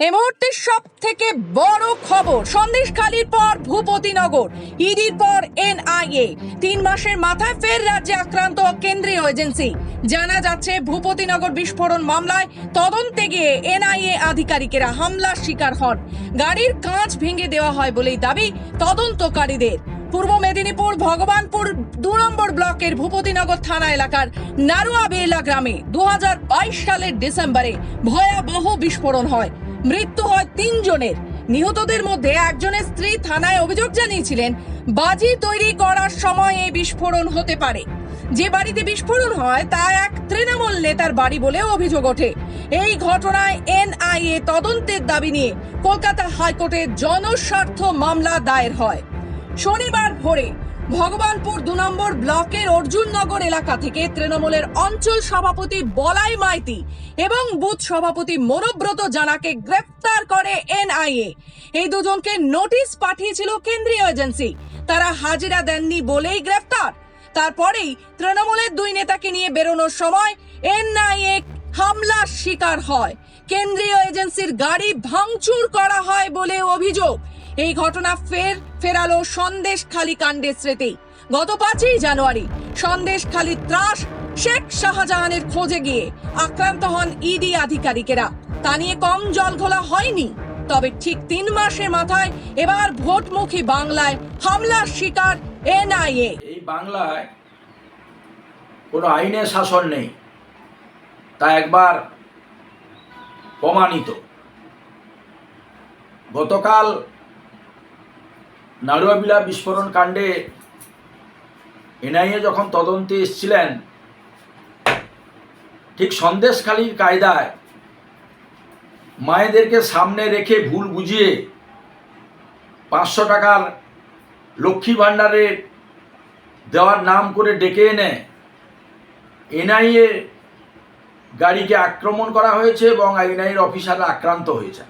এই মুহূর্তে সব থেকে বড় খবর, সন্দেশখালীর পর ভূপতিনগর, ইডির পর এনআইএ। তিন মাসের মাথায় ফের রাজ্যে আক্রান্ত কেন্দ্রীয় এজেন্সি। জানা যাচ্ছে, ভূপতিনগর বিস্ফোরণ মামলায় তদন্তে গিয়ে এনআইএ আধিকারিকেরা হামলার শিকার হন। গাড়ির কাঁচ ভেঙে দেওয়া হয় বলেই দাবি তদন্তকারীদের। পূর্ব মেদিনীপুর, ভগবানপুর, দু নম্বর ব্লকের ভূপতিনগর থানা এলাকার নারুয়া বেলা গ্রামে দু হাজার বাইশ সালের ডিসেম্বরে ভয়াবহ বিস্ফোরণ হয়। মৃত্যু হয় তিনজনের। নিহতদের মধ্যে একজনের স্ত্রী থানায় অভিযোগ জানিয়েছিলেন, বাজি তৈরি করার সময় এই বিস্ফোরণ হতে পারে। যে বাড়িতে বিস্ফোরণ হয়, তা এক তৃণমূল নেতার বাড়ি বলে অভিযোগ ওঠে। এই ঘটনায় এনআইএ তদন্তের দাবি নিয়ে কলকাতা হাইকোর্টে জনস্বার্থ মামলা দায়ের হয়। শনিবার ভোরে ভগবানপুর দু নম্বর ব্লকের অর্জুননগর এলাকা থেকে তৃণমূলের অঞ্চল সভাপতি বলাই মাইতি এবং বুথ সভাপতি মনোব্রত জানাকে গ্রেফতার করে এনআইএ। এই দুজনকে নোটিশ পাঠিয়েছিল কেন্দ্রীয় এজেন্সি। তারা হাজিরা দেননি বলেই গ্রেফতার। তারপরেই তৃণমূলের দুই নেতাকে নিয়ে বেরোনোর সময় এনআইএ হামলার শিকার হয়। কেন্দ্রীয় এজেন্সির গাড়ি ভাঙচুর করা হয় বলে অভিযোগ। এই ঘটনা ফের ফেরালো সন্দেশ খালি কাণ্ডের স্মৃতি। গত পাঁচই জানুয়ারি সন্দেশ খালি ত্রাস শেখ শাহজাহানের খোঁজে গিয়ে আক্রান্ত হন ইডি আধিকারিকেরা। তা নিয়ে কম জল ঘোলা হয়নি, তবে ঠিক তিন মাসের মাথায় এবার ভোটমুখী বাংলায় হামলার শিকার এনআইএ। এই বাংলায় কোনো আইনের শাসন নেই, তা একবার প্রমাণিত। গতকাল নাড়ুয়াবিলা বিস্ফোরণ কাণ্ডে এনআইএ যখন তদন্তে এসছিলেন, ঠিক সন্দেশখালির কায়দায় মায়েদেরকে সামনে রেখে ভুল বুঝিয়ে পাঁচশো টাকার লক্ষ্মী ভাণ্ডারের দেওয়ার নাম করে ডেকে এনে এনআইএ গাড়িকে আক্রমণ করা হয়েছে এবং এনআইএর অফিসাররা আক্রান্ত হয়েছে